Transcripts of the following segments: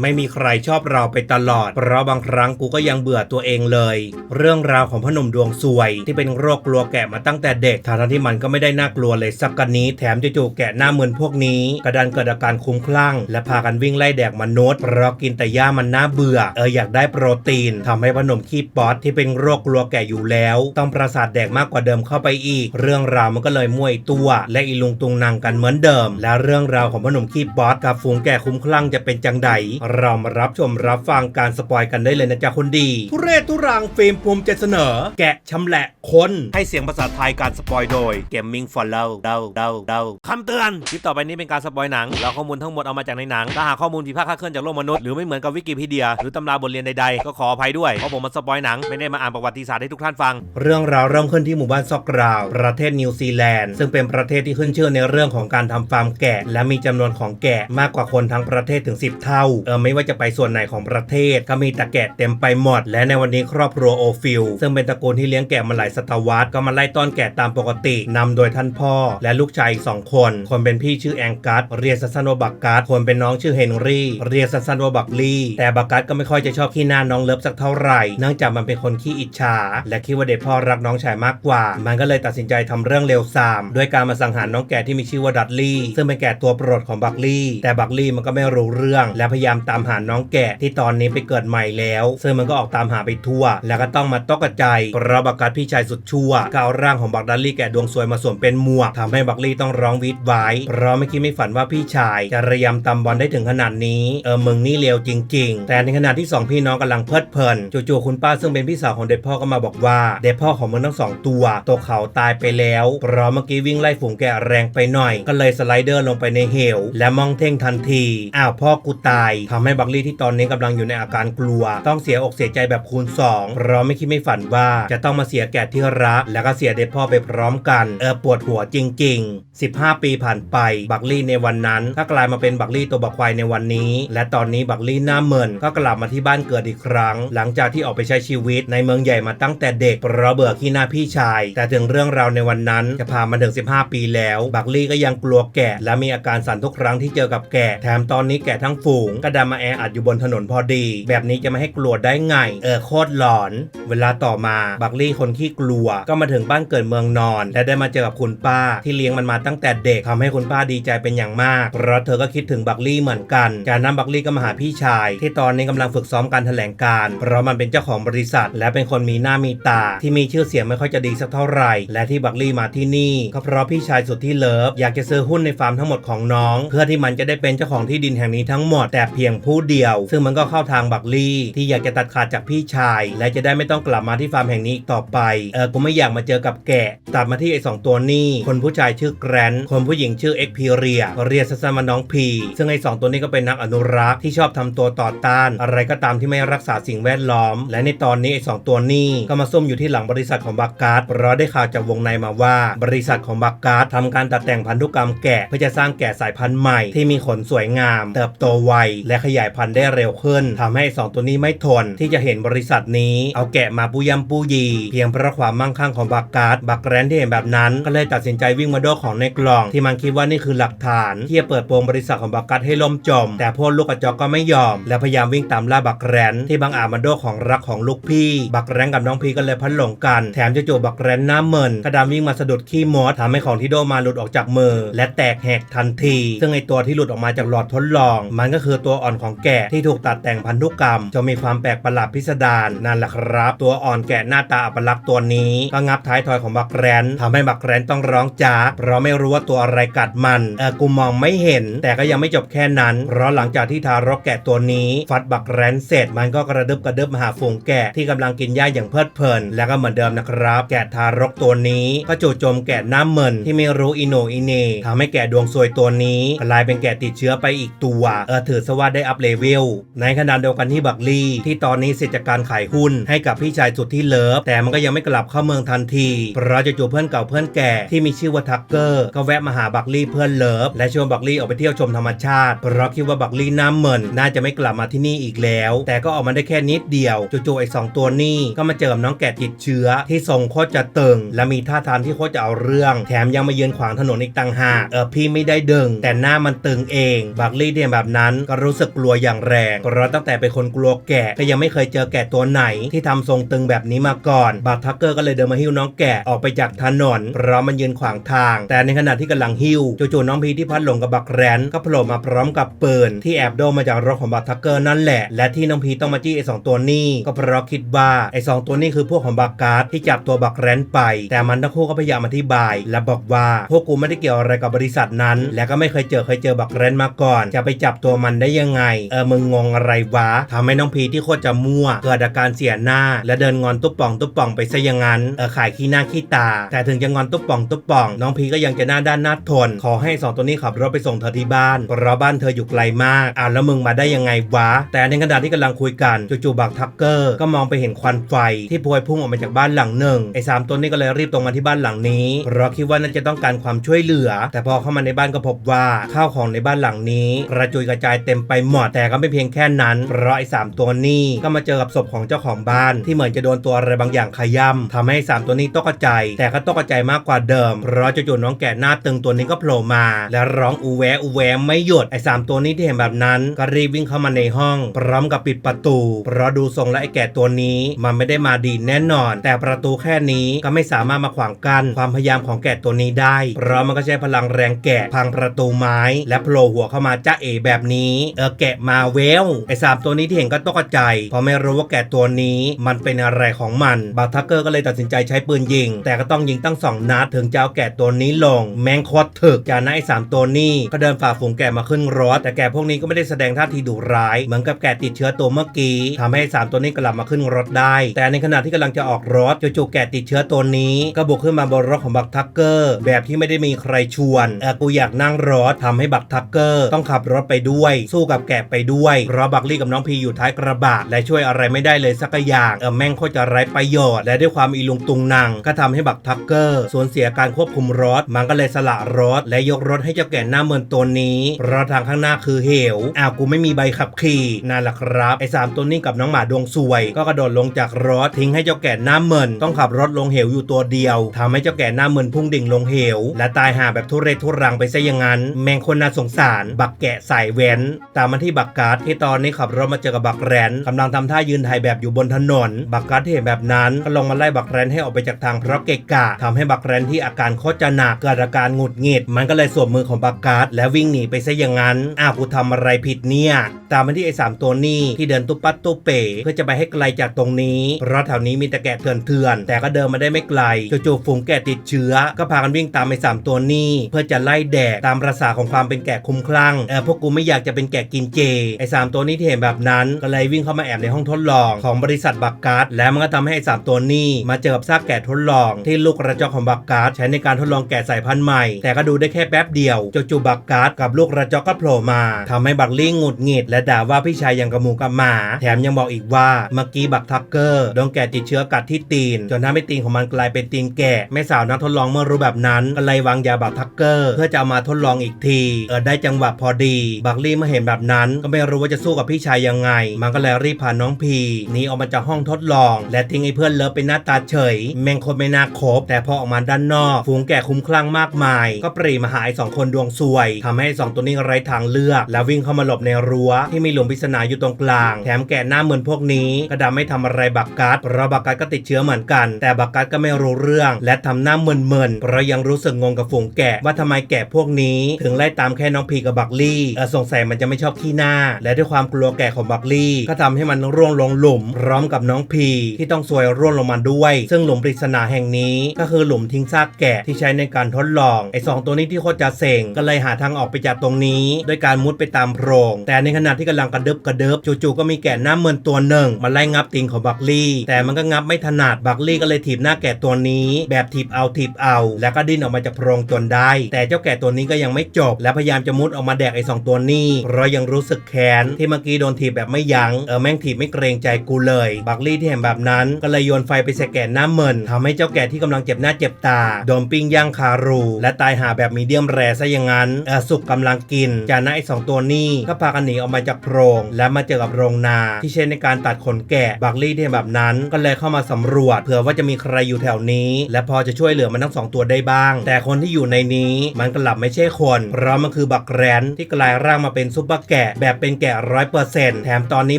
ไม่มีใครชอบเราไปตลอด เพราะบางครั้งกูก็ยังเบื่อตัวเองเลย เรื่องราวของพอหนุ่มดวงซวย ที่เป็นโรคกลัวแกะมาตั้งแต่เด็กทั้งที่มันก็ไม่ได้น่ากลัวเลยสักกันนี้ แถมจู่ๆแกะหน้าเหมึนพวกนี้ กระดันเกิดอาการคุ้มคลั่ง และพากันวิ่งไล่แดกมนุษย์เพราะกินแต่หญ้ามันน่าเบื่อ เอออยากได้โปรตีนทำให้พอหนุ่มขี้ป๊อตที่เป็นโรคกลัวแกะอยู่แล้ว ต้องประสาทแดกมากกว่าเดิมเข้าไปอีก เรื่องราวมันก็เลยมวยตัว และอีลุงตุงนางกันเหมือนเดิม และเรื่องราวของพอหนุ่มขี้ป๊อตกับฝูงแกะคุ้มคลั่งจะเป็นจังใดเรามารับชมรับฟังการสปอยกันได้เลยนะจ๊ะคนดีทุเรศทุรังฟิล์มภูมิใจเสนอ แกะชำแหละคนให้เสียงภาษาไทยการสปอยโดย Gaming for l o v เดาเดาเดาคำเตือน คลิปต่อไปนี้เป็นการสปอยหนังเราข้อมูลทั้งหมดเอามาจากในหนัง ถ้าหากข้อมูลผิดพลาดคลาดเคลื่อนจากโลกมนุษย์หรือไม่เหมือนกับวิกิพีเดีย หรือตำราบทเรียนใดๆ ก็ขออภัยด้วย เพราะผมมาสปอยหนังไม่ได้มาอ่านประวัติศาสตร์ให้ทุกท่านฟัง เรื่องราวเริ่มขึ้นที่หมู่บ้านซอกกราว ประเทศนิวซีแลนด์ ซึ่งเป็นประเทศที่ขึ้นชื่อในเรื่องของการทำฟาร์มแกะ และมีจำนวนของแกะมากกว่าคนทั้งประเทศถึง 10 เท่าเออไม่ว่าจะไปส่วนไหนของประเทศ ก็มีต่แกะเต็มไปหมด และในวันนี้ครอบครัวโอฟิลซึ่งเป็นตระกูลที่เลี้ยงแกะมาหลายศตวรรษก็มาไล่ต้อนแกะตามปกตินำโดยท่านพ่อ และลูกชายอีกสองคน คนเป็นพี่ชื่อแองกัสเรียสั้นๆว่าบักกัสคนเป็นน้องชื่อเฮนรี่เรียสั้นๆว่าบักลี่แต่บักกัสก็ไม่ค่อยจะชอบขี้หน้าน้องเลิฟสักเท่าไหร่เนื่องจากมันเป็นคนขี้อิจฉาและคิดว่าเด็กพ่อรักน้องชายมากกว่า มันก็เลยตัดสินใจทำเรื่องเลวทรามด้วยการมาสังหารน้องแกะที่มีชื่อว่าดัตลี่ซึ่งเป็นแกะตัวโปรดของบักลี่แต่บักลี่มันก็ไม่รู้เรื่องและพยายามตามหาน้องแกะที่ตอนนี้ไปเกิดใหม่แล้ว ซึ่งมันก็ออกตามหาไปทั่ว แล้วก็ต้องมาตกกระจายเพราะบักกัสพี่ชายสุดชั่วก็เอาร่างของบักดัตลี่แกะดวงสวยมาสวมเป็นหมวกทำให้บักลี่ต้องร้องวีดไว้เพราะไม่คิดไม่ฝันว่าพี่ชายจะระยำตำบอลได้ถึงขนาดนี้เออมึงนี่เลวจริง ๆ แต่ในขณะที่สองพี่น้องกำลังเพลิดเพลินจู่ๆคุณป้าซึ่งเป็นพี่สาวของเด็กพ่อก็มาบอกว่า เด็กพ่อของมึงทั้งสองตัวตกเขาตายไปแล้วเพราะเมื่อกี้วิ่งไล่ฝูงแกะแรงไปหน่อย ก็เลยสไลเดอร์ลงไปในเหว และมองเท่งทันทีอ้าวพ่อกูตายททำให้บักลี่ที่ตอนนี้กำลังอยู่ในอาการกลัว ต้องเสียอกเสียใจแบบคูณ2เพราะไม่คิดไม่ฝันว่าจะต้องมาเสียแกะที่รัก แล้วก็เสียเด็กพ่อไปพร้อมกัน เออปวดหัวจริง ๆ 15 ปีผ่านไปบักลี่ในวันนั้นก็กลายมาเป็นบักลี่ตัวบักควายในวันนี้ และตอนนี้บักลี่หน้าเหมินก็กลับมาที่บ้านเกิดอีกครั้ง หลังจากที่ออกไปใช้ชีวิตในเมืองใหญ่มาตั้งแต่เด็กเพราะเบื่อขี้หน้าพี่ชาย แต่ถึงเรื่องราวในวันนั้นจะผ่านมาถึง 15 ปีแล้ว บักลี่ก็ยังกลัวแกะและมีอาการสั่นทุกครั้งที่เจอกับแกะแถมตอนนี้แกะทั้งฝูงก็ดัมาแออัดอยู่บนถนนพอดี แบบนี้จะไม่ให้กลัวได้ไง เออโคตรหลอน เวลาต่อมาบักลี่คนขี้กลัว ก็มาถึงบ้านเกิดเมืองนอน และได้มาเจอกับคุณป้า ที่เลี้ยงมันมาตั้งแต่เด็กทำให้คุณป้าดีใจเป็นอย่างมากเพราะเธอก็คิดถึงบักลี่เหมือนกัน จากนั้นบักลี่ก็มาหาพี่ชาย ที่ตอนนี้กำลังฝึกซ้อมการแถลงการเพราะมันเป็นเจ้าของบริษัท และเป็นคนมีหน้ามีตา ที่มีชื่อเสียงไม่ค่อยจะดีสักเท่าไหร่ และที่บักลี่มาที่นี่ก็เพราะพี่ชายสุดที่เลิฟอยากจะซื้อหุ้นในฟาร์มทั้งหมดของน้อง เพื่อที่มันจะได้เป็นเจ้าของที่ดินแห่งนี้ทั้งหมดแต่เพียงผู้เดียว ซึ่งมันก็เข้าทางบักลี่ ที่อยากจะตัดขาดจากพี่ชาย และจะได้ไม่ต้องกลับมาที่ฟาร์มแห่งนี้อีกต่อไป เออกูไม่อยากมาเจอกับแกะ ตัดมาที่ไอ้สองตัวนี้ คนผู้ชายชื่อแกรนคนผู้หญิงชื่อเอ็กพีเรียเรียกสั้นๆว่าน้องพี ซึ่งไอ้สองตัวนี้ก็เป็นนักอนุรักษ์ที่ชอบทำตัวต่อต้าน อะไรก็ตามที่ไม่รักษาสิ่งแวดล้อม และในตอนนี้ไอ้สองตัวนี้ก็มาซุ่มอยู่ที่หลังบริษัทของบักการ์ดเพราะได้ข่าวจากวงในมาว่า บริษัทของบักการ์ดทำการตัดแต่งพันธุกรรมแกะเพื่อจะสร้างแกะสายพันธุ์ใหม่ที่มีขนสวยงาม เติบโตไวและขยายพันธุ์ได้เร็วขึ้นทำให้ไอ้สองตัวนี้ไม่ทนที่จะเห็นบริษัทนี้เอาแกะมาปูยำปูยี เพียงเพราะความมั่งคั่งของบักการ์ดบักแรนที่เห็นแบบนั้น ก็เลยตัดสินใจวิ่งมาโดของในกล่อง ที่มันคิดว่านี่คือหลักฐาน ที่จะเปิดโปงบริษัทของบักการ์ดให้ล่มจม แต่พวกลูกกระจอกก็ไม่ยอม และพยายามวิ่งตามล่าบักแรนที่บางอาจมาโดของรักของลูกพี่ บักแรนกับน้องพีก็เลยพันหลงกัน แถมจู่ๆบักแรนหน้าเมินกระดามวิ่งมาสะดุดขี้มดทำให้ของที่โดมาหลุดออกจากมือ และแตกแหกทันที ซึ่งไอตัวที่หลุดออกมาจากหลอดทดลอง มันก็คือตัวอ่อนของแกะที่ถูกตัดแต่งพันธุกรรมจนมีความแปลกประหลาดพิสดารนั่นแหละครับ ตัวอ่อนแกะหน้าตาอัปลักษณ์ตัวนี้ ก็งับท้ายทอยของบักแรนทำให้บักแรนต้องร้องจากเพราะไม่รู้ว่าตัวอะไรกัดมันเออกูมองไม่เห็น แต่ก็ยังไม่จบแค่นั้น เพราะหลังจากที่ทารกแกะตัวนี้ ฟัดบักแรนเสร็จ มันก็กระดึบกระดึบมาหาฝูงแกะที่กำลังกินหญ้าอย่างเพลิดเพลิน แล้วก็เหมือนเดิมนะครับ แกะทารกตัวนี้ก็จู่โจมแกะหน้าเหมินที่ไม่รู้อิโนอิเนทำให้แกะดวงซวยตัวนี้กลายเป็นแกะติดเชื้อไปอีกตัวเออถือซะว่าได้อัพเลเวลในขณะเดียวกันที่บักลีที่ตอนนี้เสร็จจากการขายหุ้นให้กับพี่ชายสุดที่เลิฟ แต่มันก็ยังไม่กลับเข้าเมืองทันทีเพราะจู่ๆเพื่อนเก่าเพื่อนแก่ที่มีชื่อว่าทักเกอร์ก็แวะมาหาบักลี่เพื่อนเลิฟ และชวนบักลี่ออกไปเที่ยวชมธรรมชาติ เพราะคิดว่าบักลี่น้ำเหมินน่าจะไม่กลับมาที่นี่อีกแล้ว แต่ก็ออกมาได้แค่นิดเดียวจู่ๆไอ้สองตัวนี้ก็มาเจอน้องแกะติดเชื้อ ที่ทรงโคตรจะตึง และมีท่าทางที่โคตรจะเอาเรื่อง แถมยังมายืนขวางถนนอีกต่างหากเออพี่ไม่ได้ดึง แต่หน้ามันตึงเอง บักลี่เนี่ยแบบนั้นก็รู้สึกสึกกลัวอย่างแรงเพราะตั้งแต่เป็นคนกลัวแกะก็ยังไม่เคยเจอแกะตัวไหน ที่ทำทรงตึงแบบนี้มาก่อนบักทักเกอร์ก็เลยเดินมาหิ้วน้องแกะออกไปจากถนนเพราะมันยืนขวางทาง แต่ในขณะที่กำลังหิ้วจู่ๆน้องพีที่พัดหลงกับบักแรนก็โผล่มาพร้อมกับปืนที่แอบโดนมาจากรถของบักทักเกอร์นั่นแหละ และที่น้องพีต้องมาจี้ไอ้สองตัวนี้ก็เพราะคิดว่าไอ้สองตัวนี้คือพวกของบักการ์ดที่จับตัวบักแรนไป แต่มันทั้งคู่ก็พยายามอธิบาย และบอกว่าพวกกูไม่ได้เกี่ยวอะไรกับบริษัทนั้น และก็ไม่เคยเจอเคยเจอบักแรนมาก่อน จะไปจับตัวมันได้ยังไง เออมึงงงอะไรวะทำให้น้องพีที่โคตรจะมั่ว เกิดอาการเสียหน้า และเดินงอนตุ๊บป่องตุ๊บป่องไปซะอย่างนั้น เออขายขี้หน้าขี้ตา แต่ถึงจะงอนตุ๊บป่องตุ๊บป่อง น้องพีก็ยังจะหน้าด้านหน้าทน ขอให้สองตัวนี้ขับรถไปส่งเธอที่บ้านเพราะบ้านเธออยู่ไกลมาก อ่าแล้วมึงมาได้ยังไงวะ แต่ในขณะที่กำลังคุยกันจู่ๆบักทักเกอร์ก็มองไปเห็นควันไฟ ที่พวยพุ่งออกมาจากบ้านหลังหนึ่งไอ้สามตัวนี้ก็เลยรีบตรงมาที่บ้านหลังนี้เพราะคิดว่าน่าจะต้องการความช่วยเหลือ แต่พอเข้ามาในบ้านก็พบว่าข้าวของในบ้านหลังนี้กระจุยกระจายเต็มไปหมด แต่ก็ไม่เพียงแค่นั้น เพราะไอ้สามตัวนี้ก็มาเจอกับศพของเจ้าของบ้าน ที่เหมือนจะโดนตัวอะไรบางอย่างขย้ำทำให้สามตัวนี้ตกใจ แต่ก็ตกใจมากกว่าเดิม เพราะจู่ๆน้องแกะหน้าตึงตัวนี้ก็โผล่มา และร้องอูแวอูแวไม่หยุดไอ้สามตัวนี้ที่เห็นแบบนั้น ก็รีบวิ่งเข้ามาในห้อง พร้อมกับปิดประตู เพราะดูทรงและไอ้แกะตัวนี้ มันไม่ได้มาดีแน่นอน แต่ประตูแค่นี้ก็ไม่สามารถมาขวางกั้นความพยายามของแกะตัวนี้ได้ เพราะมันก็ใช้พลังแรงแกะพังประตูไม้ และโผล่หัวเข้ามาจ้าเอแบบนี้เออแกะมาเวลไอ้สามตัวนี้ที่เห็นก็ตกใจเพราะไม่รู้ว่าแกะตัวนี้มันเป็นอะไรของมันบาทักเกอร์ก็เลยตัดสินใจใช้ปืนยิง แต่ก็ต้องยิงตั้งสองนัดถึงจะเอาแกะตัวนี้ลง แมงคตรถึกจากนั้นไอ้สามตัวนี้ก็เดินฝ่าฝูงแกะมาขึ้นรถ แต่แกะพวกนี้ก็ไม่ได้แสดงท่าทีดุร้าย เหมือนกับแกะติดเชื้อตัวเมื่อกี้ทำให้สามตัวนี้กลับมาขึ้นรถได้ แต่ในขณะที่กำลังจะออกรถจู่ๆแกะติดเชื้อตัวนี้ก็บุกขึ้นมาบนรถของบักทักเกอร์แบบที่ไม่ได้มีใครชวนเออกูอยากนั่งรถทำให้บักทักเกอร์ต้องขับรถไปด้วยสู้กับแกะไปด้วยเพราะบักลี่กับน้องพีอยู่ท้ายกระบะและช่วยอะไรไม่ได้เลยสักอย่างเออแม่งโคตรจะไร้ประโยชน์ และด้วยความอีลุงตุงนางก็ทำให้บักทักเกอร์สูญเสียการควบคุมรถ มันก็เลยสละรถ และยกรถให้เจ้าแก่หน้าเมินตัวนี้เพราะทางข้างหน้าคือเหวอ้าวกูไม่มีใบขับขี่นั่นแหละครับไอ้สามตัวนี้กับน้องหมาดวงสวย ก็กระโดดลงจากรถทิ้งให้เจ้าแก่หน้าเมินต้องขับรถลงเหวอยู่ตัวเดียวทำให้เจ้าแก่หน้าเมินพุ่งดิ่งลงเหว และตายหาแบบทุเรศทุรังไปซะอย่างนั้น แมงคนน่าสงสาร บักแกะสายแว้นแต่ามมาที่บักการ์ดที่ตอนนี้ขับรถมาเจอกับบักแรนกำลังทำท่ายืนถ่ายแบบอยู่บนถนน บักการ์ดที่เห็นแบบนั้นก็ลงมาไล่บักแรนให้ออกไปจากทางเพราะเกะกะทำให้บักแรนที่อาการโคตรจะหนักเกิดอาการหงุดหงิด มันก็เลยสวมมือของบักการ์ดและวิ่งหนีไปซะอย่างนั้นอ้าวกูทำอะไรผิดเนี่ยตามมาที่ไอ้สามตัวนี้ที่เดินตุ๊ปัดตุ๊เป๋เพื่อจะไปให้ไกลจากตรงนี้เพราะแถวนี้มีแต่แกะเถื่อนๆแต่ก็เดินมาได้ไม่ไกลจู่ๆฝูงแกะติดเชื้อ ก็พากันวิ่งตามไอ้สามตัวนี้ เพื่อจะไล่แดกตามประสาของความเป็นแกะคุ้มคลั่งเออพวกกูไม่อยากจะเป็นแกะกินเจ ไอ้สามตัวนี้ที่เห็นแบบนั้น ก็เลยวิ่งเข้ามาแอบในห้องทดลองของบริษัทบักการ์ดแล้วมันก็ทำให้ไอ้สามตัวนี้มาเจอกับซากแกะทดลอง ที่ลูกกระจอกของบักการ์ดใช้ในการทดลองแกะสายพันธุ์ใหม่ แต่ก็ดูได้แค่แป๊บเดียวจู่ๆบักการ์ดกับลูกกระจอกก็โผล่มาทำให้บักลิงหงุดหงิดและด่าว่าพี่ชายยังกระหมูกับหมา แถมยังบอกอีกว่าเมื่อกี้บักทักเกอร์โดนแกะติดเชื้อกัดที่ตีน จนทำให้ตีนของมันกลายเป็นตีนแกะแม่สาวนักทดลองเมื่อรู้แบบนั้นก็เลยวางยาบักทักเกอร์ เพื่อจะเอามาทดลองอีกทีเออได้จังหวะพอดี บักลี่เมื่อเห็นแบบนั้น ก็ไม่รู้ว่าจะสู้กับพี่ชายยังไง มันก็เลยรีบพาน้องพีหนีออกมาจากห้องทดลอง และทิ้งไอ้เพื่อนเลิฟเป็นหน้าตาเฉย แมงคนไม่น่าคบ แต่พอออกมาด้านนอก ฝูงแกะคุ้มคลั่งมากมาย ก็ปรีมาหาไอ้สองคนดวงซวยทำให้สองตัวนี้ไร้ทางเลือก แล้ววิ่งเข้ามาหลบในรั้ว ที่มีหลุมปริศนาอยู่ตรงกลาง แถมแกะหน้าเหมือนพวกนี้ก็ดำไม่ทำอะไรบักกัดเพราะบักกัดก็ติดเชื้อเหมือนกัน แต่บักกัดก็ไม่รู้เรื่อง และทำหน้าเมินๆเพราะยังรู้สึกงงกับฝูงแกะว่าทำไมแกะพวกนี้ ถึงไล่ตามแค่น้องพีกับบักลี่เออสงสัยมันจะไม่ชอบขี้หน้า และด้วยความกลัวแกะของบักลี่ ก็ทำให้มันร่วงลงหลุมพร้อมกับน้องพี ที่ต้องซวยร่วงลงมาด้วย ซึ่งหลุมปริศนาแห่งนี้ก็คือหลุมทิ้งซากแกะที่ใช้ในการทดลองไอ้สองตัวนี้ที่โคตรจะเซ็งก็เลยหาทางออกไปจากตรงนี้ด้วยการมุดไปตามโพรง แต่ในขณะที่กำลังกระเดึบกระเดิบจู่ๆก็มีแกะหน้าเมินตัวหนึ่งมาไล่งับตีนของบักลี่ แต่มันก็งับไม่ถนัดบักลี่ก็เลยถีบหน้าแกะตัวนี้ แบบถีบเอาถีบเอา แล้วก็ดิ้นออกมาจากโพรงจนได้ แต่เจ้าแกะตัวนี้ก็ยังไม่จบ และพยายามจะมุดออกมาแดกไอ้สองตัวนี้เพราะยังรู้สึกแค้นที่เมื่อกี้โดนถีบแบบไม่ยัง้งเออแม่งถีบไม่เกรงใจกูเลยบักลี่ที่เห็นแบบนั้นก็เลยโยนไฟไปใส่แกะหน้าเมินทำให้เจ้าแกะที่กำลังเจ็บหน้าเจ็บตาโดนปิ้งย่างคารู และตายหาแบบมีเดียมแรซะอย่างนั้นเออสุกกำลังกินจากนั้นไอ้สองตัวนี้ก็พากันหนีออกมาจากโพรง และมาเจอกับโรงนา ที่ใช้ในการตัดขนแกะบักลี่ที่เห็นแบบนั้นก็เลยเข้ามาสำรวจเผื่อว่าจะมีใครอยู่แถวนี้ และพอจะช่วยเหลือมันทั้งสองตัวได้บ้าง แต่คนที่อยู่ในนี้มันกลับไม่ใช่คน เพราะมันคือบักแรนที่กลายร่างมาเป็นซุปเปอร์แกแกะแบบเป็นแกะร้อยเปอร์เซ็นต์แถมตอนนี้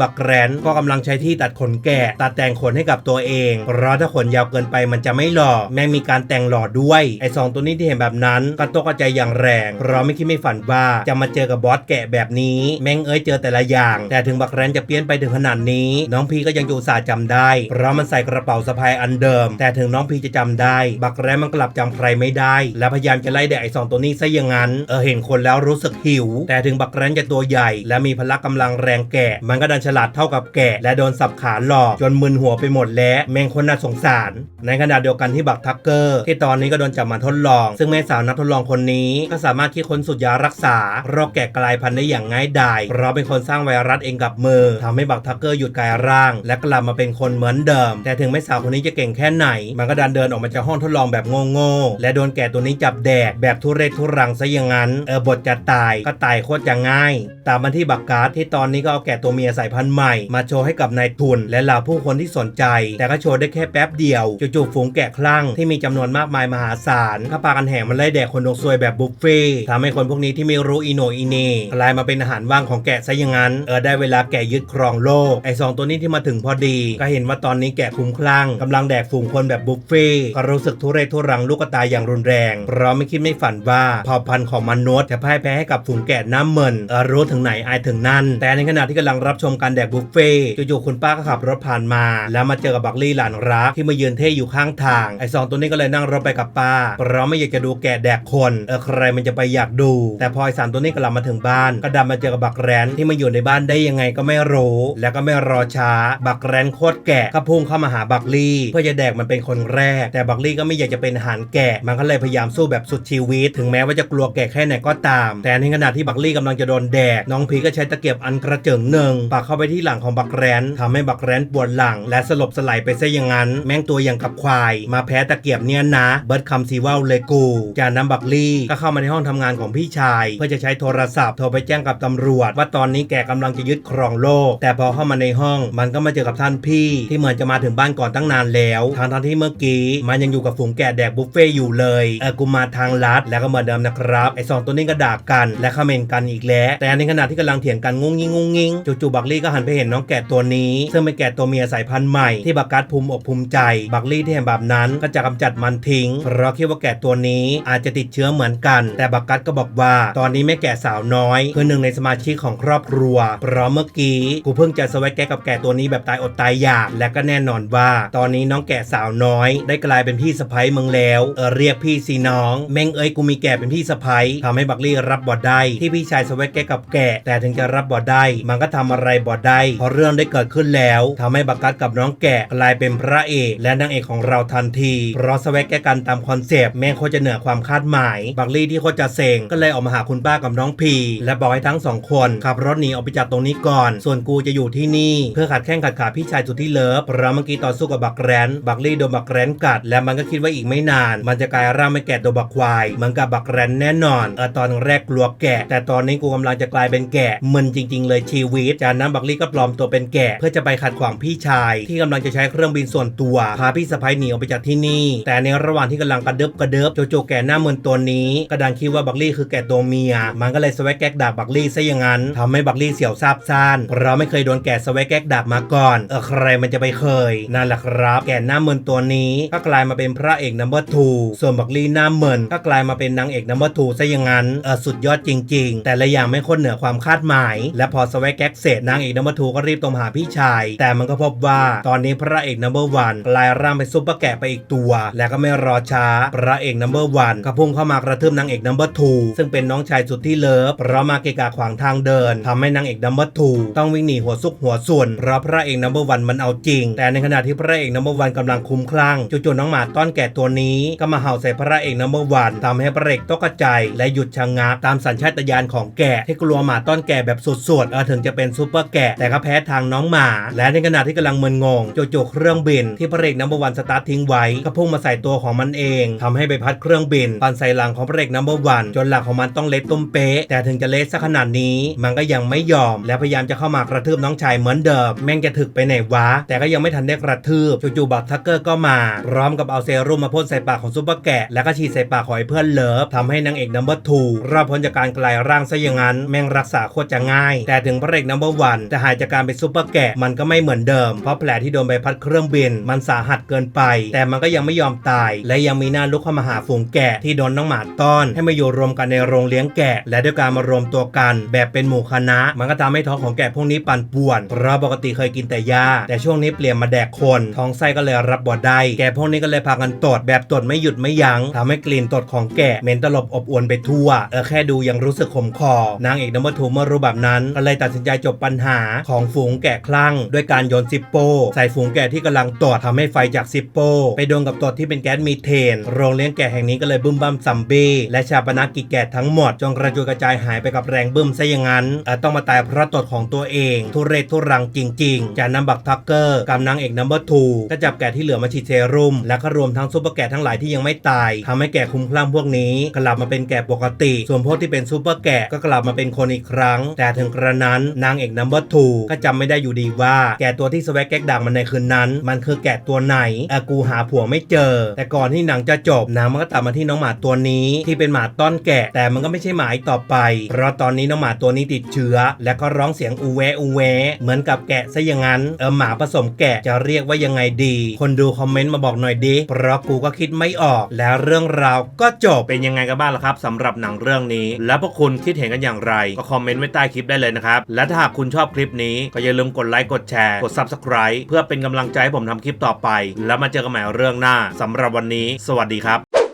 บักแกรนก็กำลังใช้ที่ตัดขนแกะ ตัดแต่งขนให้กับตัวเอง เพราะถ้าขนยาวเกินไปมันจะไม่หล่อ แม่งมีการแต่งหล่อด้วย ไอสองตัวนี้ที่เห็นแบบนั้นก็ตกใจอย่างแรง เพราะไม่คิดไม่ฝันว่าจะมาเจอกับบอสแกะแบบนี้ แม่งเอ้ยเจอแต่ละอย่าง แต่ถึงบักแกรนจะเปลี่ยนไปถึงขนาดนี้ น้องพีก็ยังจะอุตส่าห์จำได้ เพราะมันใส่กระเป๋าสะพายอันเดิม แต่ถึงน้องพีจะจำได้ บักแรนมันกลับจำใครไม่ได้ และพยายามจะไล่เด็กไอสองตัวนี้ซะอย่างนั้น เออเห็นคนแล้วรู้สึกหิว แต่ถึงบักแรนจะตัวใหญ่และมีพละกำลังแรงแกะ มันก็ดันฉลาดเท่ากับแกะ และโดนสับขาหลอกจนมึนหัวไปหมดแล้วแมงคนน่าสงสาร ในขณะเดียวกันที่บักทักเกอร์ ที่ตอนนี้ก็โดนจับมาทดลอง ซึ่งแม่สาวนักทดลองคนนี้ ก็สามารถคิดค้นสูตรยารักษาโรคแกะกลายพันธุ์ได้อย่างง่ายดายเพราะเป็นคนสร้างไวรัสเองกับมือทำให้บักทักเกอร์หยุดกายร่าง และกลับมาเป็นคนเหมือนเดิม แต่ถึงแม่สาวคนนี้จะเก่งแค่ไหน มันก็ดันเดินออกมาจากห้องทดลองแบบโง่ๆและโดนแกะตัวนี้จับแดกแบบทุเรศทุรังซะอย่างนั้นเออบทจะตายก็ตายโคตรจะง่ายตามมาที่บักการ์ดที่ตอนนี้ก็เอาแกะตัวเมียสายพันธุ์ใหม่ มาโชว์ให้กับนายทุน และเหล่าผู้คนที่สนใจ แต่ก็โชว์ได้แค่แป๊บเดียวจู่ๆฝูงแกะคลั่งที่มีจำนวนมากมายมหาศาลก็พากันแห่มันไล่แดกคนดวงซวยแบบบุฟเฟ่ทำให้คนพวกนี้ที่ไม่รู้อีโนอีเน่กลายมาเป็นอาหารว่างของแกะซะอย่างนั้นเออได้เวลาแกะยึดครองโลกไอสองตัวนี้ที่มาถึงพอดี ก็เห็นว่าตอนนี้แกะคุ้มคลั่งกำลังแดกฝูงคนแบบบุฟเฟ่ก็รู้สึกทุเรศทุรังลูกตาอย่างรุนแรงเพราะไม่คิดไม่ฝันว่าเผ่าพันธุ์ของมนุษย์จะพ่ายแพ้ให้กับฝูงแกะน้ำเมินเออรู้ถึงไหนอายถึงนั่น แต่ในขณะที่กำลังรับชมการแดกบุฟเฟ่จู่ๆคุณป้าก็ขับรถผ่านมา แล้วมาเจอกับบักลี่หลานรักที่มายืนเท่อยู่ข้างทาง ไอ้สองตัวนี้ก็เลยนั่งรถไปกับป้าเพราะไม่อยากจะดูแกะแดกคนเออใครมันจะไปอยากดู แต่พอไอ้สามตัวนี้กลับมาถึงบ้านก็ดันมาเจอกับบักแรนที่มาอยู่ในบ้านได้ยังไงก็ไม่รู้ แล้วก็ไม่รอช้า บักแรนโคตรแกะก็พุ่งเข้ามาหาบักลี่ เพื่อจะแดกมันเป็นคนแรก แต่บักลี่ก็ไม่อยากจะเป็นหารแกะ มันก็เลยพยายามสู้แบบสุดชีวิต ถึงแม้ว่าจะกลัวแกะแค่ไหนก็ตาม แต่ในขณะที่บักลี่กำลังจะโดนแดกน้องพีก็ใช้ตะเกียบอันกระเจิงหนึ่งปักเข้าไปที่หลังของบักแรนทำให้บักแรนปวดหลัง และสลบสลายไปซะอย่างนั้น แม่งตัวอย่างกับควาย มาแพ้ตะเกียบเนี่ยนะ เบิร์ดคำซีว่าเลยกู จากนั้นบักลี่ก็เข้ามาในห้องทำงานของพี่ชาย เพื่อจะใช้โทรศัพท์โทรไปแจ้งกับตำรวจ ว่าตอนนี้แกกำลังจะยึดครองโลก แต่พอเข้ามาในห้อง มันก็มาเจอกับท่านพี่ ที่เหมือนจะมาถึงบ้านก่อนตั้งนานแล้วทางทางๆที่เมื่อกี้ มันยังอยู่กับฝูงแกะแดกบุฟเฟ่ต์อยู่เลยเออกูมาทางลัดแล้วก็เหมือนเดิมนะครับไอสองตัวนี้ก็ด่ากันและคอมเมนต์กันอีกแล้วแต่ในขณะที่กำลังเถียงกันงุ้งยิงงุ้งยิงจู่ๆบักลี่ก็หันไปเห็นน้องแกะตัวนี้ ซึ่งเป็นแกะตัวเมียสายพันธุ์ใหม่ที่บักกัดภูมิอกภูมิใจ บักลี่ที่เห็นแบบนั้นก็จะกำจัดมันทิ้ง เพราะคิดว่าแกะตัวนี้อาจจะติดเชื้อเหมือนกัน แต่บักกัดก็บอกว่า ตอนนี้แม่แกะสาวน้อย คือหนึ่งในสมาชิกของครอบครัว เพราะเมื่อกี้กูเพิ่งจะสวัดแกะกับแกะตัวนี้แบบตายอดตายอยาก และก็แน่นอนว่า ตอนนี้น้องแกะสาวน้อย ได้กลายเป็นพี่สะใภ้มึงแล้วเออเรียกพี่สิน้อง แม่งเอ้ยกูมีแกะเป็นพี่สะใภ้ทำให้บักลี่รับบอดได้ที่พี่ชายสวัสดแกะกับแกะ แต่ถึงจะรับบอดได้ มันก็ทำอะไรบอดได้เพราะเรื่องได้เกิดขึ้นแล้วทำให้บักกัดกับน้องแกะกลายเป็นพระเอกและนางเอกของเราทันทีเพราะสวัสดแกะกันตามคอนเซปต์แม่งโคตรจะเหนือความคาดหมาย บักลี่ที่โคตรจะเซ็งก็เลยออกมาหาคุณป้ากับน้องพีและบอกให้ทั้งสองคนขับรถหนีออกไปจากตรงนี้ก่อน ส่วนกูจะอยู่ที่นี่ เพื่อขัดแข้งขัดขาพี่ชายสุดที่เลิฟเพราะเมื่อกี้ต่อสู้กับบักแรนบักลี่โดนบักแรนกัด และมันก็คิดว่าอีกไม่นาน มันจะกลายร่างไม่แก่ตัวบักควายเหมือนกับบักแรนแน่นอนเออตอนแรกกลัวแกะ แต่ตอนนี้กูกำลังจะกลายเป็นแกะมึนจริง ๆ เลยชีวิต จากนั้นบักลี่ก็ปลอมตัวเป็นแกะ เพื่อจะไปขัดขวางพี่ชาย ที่กำลังจะใช้เครื่องบินส่วนตัวพาพี่สะพ้ายหนีออกไปจากที่นี่ แต่ในระหว่างที่กำลังกระเดิบกระเดิบโจโจแก่หน้ามึนตัวนี้ก็ดันคิดว่าบักลี่คือแกะตัวเมีย มันก็เลยสวักแก๊กดาบบักลี่ซะอย่างนั้นทำให้บักลี่เสียวซาบซ่านเราไม่เคยโดนแกะสวักแก๊กดาบมาก่อนเออใครมันจะไปเคยนั่นแหละครับแกะหน้ามึนตัวนี้ก็กลายมาเป็นพระเอกนัมเบอร์ทูส่วนบักลี่หน้ามึนก็กลายมาเป็นนางเอกนัมเบอร์ทูซะอย่างนั้นเออสุดยอดจริง ๆ แต่ละอย่างไม่คนเหนือความคาดหมาย และพอสวักแก๊กเสร็จนางเอกนัมเบอร์ทูก็รีบตรงหาพี่ชาย แต่มันก็พบว่าตอนนี้พระเอกนัมเบอร์วันกลายร่างเป็นซุปเปอร์แกะไปอีกตัว และก็ไม่รอช้า พระเอกนัมเบอร์วันก็พุ่งเข้ามากระทืบนางเอกนัมเบอร์ทูซึ่งเป็นน้องชายสุดที่เลิฟเพราะมาเกะกะขวางทางเดินทำให้นางเอกนัมเบอร์ทูต้องวิ่งหนีหัวซุกหัวส่วนเพราะพระเอกนัมเบอร์วันมันเอาจริง แต่ในขณะที่พระเอกนัมเบอร์วันกำลังคุ้มคลั่งจู่ๆน้องหมาต้อนแก่ตัวนี้ก็มาเห่าใส่พระเอกนัมเบอร์วันทำให้พระเอกตกใจและหยุดชะงงักตามสัญชาตญาณของแกะที่กลัวหมาต้อนแก่แบบสุดๆเออถึงจะเป็นซูเปอร์แกะแต่ก็แพ้ทางน้องหมา และในขณะที่กำลังมึนงงโจู่ๆเครื่องบินที่พระเอกนัมเบอร์วันสตาร์ททิ้งไว้ก็พุ่งมาใส่ตัวของมันเองทำให้ใบพัดเครื่องบินปันใส่หลังของพระเอกนัมเบอร์วันจนหลังของมันต้องเละตุ้มเป๊ะแต่ถึงจะเละสักขนาดนี้ มันก็ยังไม่ยอม และพยายามจะเข้ามากระทืบน้องชายเหมือนเดิมแม่งจะถึกไปไหนวะ แต่ก็ยังไม่ทันได้กระทืบจู่ๆบักทักเกอร์ก็มาพร้อมกับเอาเซรุ่มมาพ่นใส่ปากของซุปเปอร์แกะแล้วก็ฉีดใส่ปากของไอ้เพื่อนเลิฟทำให้นางเอกนัมเบอร์ทูรอดพ้นจากการกลายร่างซะอย่างนั้นแม่งรรักษาโคตรจะง่าย แต่ถึงพระเอกนัมเบอร์วันจะหายจากการเป็นซูเปอร์แกะมันก็ไม่เหมือนเดิม เพราะแผลที่โดนใบพัดเครื่องบิน มันสาหัสเกินไป แต่มันก็ยังไม่ยอมตาย และยังมีหน้าลุกเข้ามาหาฝูงแกะที่โดนน้องหมาต้อน ให้มาอยู่รวมกันในโรงเลี้ยงแกะ และด้วยการมารวมตัวกัน แบบเป็นหมู่คณะ มันก็ทำให้ท้องของแกะพวกนี้ปั่นป่วน เพราะปกติเคยกินแต่หญ้าแต่ช่วงนี้เปลี่ยนมาแดกคน ท้องไส้ก็เลยรับบอดได้แกะพวกนี้ก็เลยพากันตดแบบตดไม่หยุดไม่ยัง้งทำให้กลิ่นตดของแกะเหม็นตลบอบอวนไปทั่วเออแค่ดูยังรู้สึกขมคอนางเอกนัมเบอร์ทูเมื่อรู้แบบนั้นก็เลยตัดสินใจจบปัญหาของฝูงแกะคลั่ง ด้วยการโยนซิปโป ใส่ฝูงแกะที่กำลังตอดทำให้ไฟจากซิปโป้ไปโดนกับตอดที่เป็นแก๊สมีเทน โรงเลี้ยงแกะแห่งนี้ก็เลยบึ้มบั้มซัมบี้และชาปนกิจแกะทั้งหมดจนกระจุยกระจายหายไปกับแรงบึ้มซะอย่างนั้นต้องมาตายเพราะตอดของตัวเอง ทุเรศทุรังจริง ๆ จากนัมบักทักเกอร์กับนางเอกนัมเบอร์ทูก็จับแกะที่เหลือมาฉีดเซรุ่มและก็รวมทั้งซุปเปอร์แกะทั้งหลายที่ยังไม่ตายทำให้แกะคุ้มคลั่งพวกนี้ กลับมาเป็นแกะปกติ ส่วนพวกที่เป็นซูเปอร์แกะก็กลับมาเป็นคนอีกครั้ง แต่ถึงกระนั้นนางเอกนัมเบอร์ทูก็จำไม่ได้อยู่ดีว่า แกะตัวที่สวกแก๊กดังมันในคืนนั้น มันคือแกะตัวไหนเออกูหาผัวไม่เจอ แต่ก่อนที่หนังจะจบนางมันก็ตัดมาที่น้องหมาตัวนี้ที่เป็นหมาต้อนแกะ แต่มันก็ไม่ใช่หมาอีกต่อไป เพราะตอนนี้น้องหมาตัวนี้ติดเชื้อ และก็ร้องเสียงอูแวอูแวเหมือนกับแกะซะอย่างนั้นเออหมาผสมแกะจะเรียกว่ายังไงดี คนดูคอมเมนต์มาบอกหน่อยดิเพราะกูก็คิดไม่ออก แล้วเรื่องราวก็จบเป็นยังไงกันบ้างล่ะครับสำหรับหนังเรื่องนี้ แล้วพวกคุณคิดเห็นกันอย่างไรก็คอมเมนต์ไว้ใต้คลิปได้เลยนะครับ และถ้าหากคุณชอบคลิปนี้ก็อย่าลืมกดไลค์กดแชร์กด Subscribe เพื่อเป็นกำลังใจให้ผมทำคลิปต่อไป แล้วมาเจอกันใหม่เรื่องหน้าสำหรับวันนี้ สวัสดีครับ